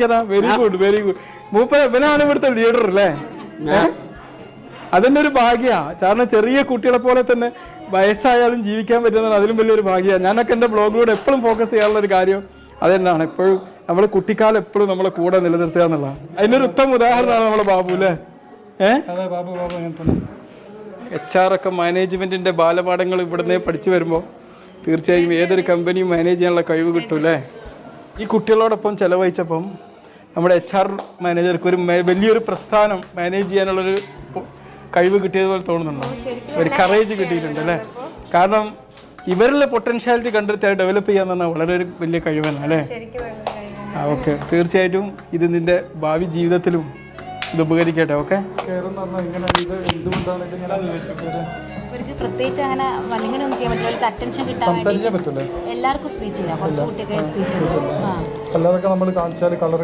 ഉണ്ടാക്കിയതാ very good very good മൂപ്പ ഇവനാണ് ഇവിടുത്തെ ലീഡർ അല്ലേ? അതിന്റെ ഒരു ഭാഗ്യ. കാരണം ചെറിയ കുട്ടികളെ പോലെ തന്നെ വയസ്സായാലും ജീവിക്കാൻ പറ്റുന്നത് അതിലും വലിയൊരു ഭാഗ്യമാണ് ഞാനൊക്കെ എന്റെ ബ്ലോഗിലൂടെ എപ്പോഴും ഫോക്കസ് ചെയ്യാനുള്ള ഒരു കാര്യം അതെന്നാണ്. എപ്പോഴും നമ്മൾ കുട്ടിക്കാലം എപ്പോഴും നമ്മളെ കൂടെ നിലനിർത്തുക എന്നുള്ളതാണ്. അതിനൊരു ഉത്തമ ഉദാഹരണമാണ് നമ്മളെ ബാബു അല്ലേ? എച്ച് ആർ ഒക്കെ മാനേജ്മെന്റിന്റെ ബാലപാഠങ്ങൾ ഇവിടുന്ന് പഠിച്ചു വരുമ്പോൾ തീർച്ചയായും ഏതൊരു കമ്പനിയും മാനേജ് ചെയ്യാനുള്ള കഴിവ് കിട്ടൂലേ ഈ കുട്ടികളോടൊപ്പം ചെലവഴിച്ചപ്പം നമ്മുടെ എച്ച് ആർ മാനേജർക്ക് ഒരു വലിയൊരു പ്രസ്ഥാനം മാനേജ് ചെയ്യാനുള്ളൊരു ഒരു കഴിവ് കിട്ടിയതുപോലെ തോന്നുന്നുണ്ടോ. ഒരു കറേജ് കിട്ടിയിട്ടുണ്ട് അല്ലേ? കാരണം ഇവരിലെ പൊട്ടൻഷ്യാലിറ്റി കണ്ടെത്തി അത് ഡെവലപ്പ് ചെയ്യാന്ന് പറഞ്ഞാൽ വളരെ ഒരു വലിയ കഴിവാണ് അല്ലേ. ആ ഓക്കെ തീർച്ചയായിട്ടും ഇത് നിന്റെ ഭാവി ജീവിതത്തിലും ഇത് ഉപകരിക്കട്ടെ ഓക്കെ ഇവർക്ക് പ്രത്യേകിച്ച് അങ്ങനെ അല്ലെങ്കിൽ ഒന്നും ചെയ്യാൻ പറ്റില്ല. അറ്റൻഷൻ കിട്ടാൻ എല്ലാവർക്കും സ്പീച്ച് ഇല്ല. കുറച്ച് കുട്ടിയൊക്കെ സ്പീച്ച് ഉണ്ട് അല്ലാതൊക്കെ നമ്മൾ കാണിച്ചാൽ കളർ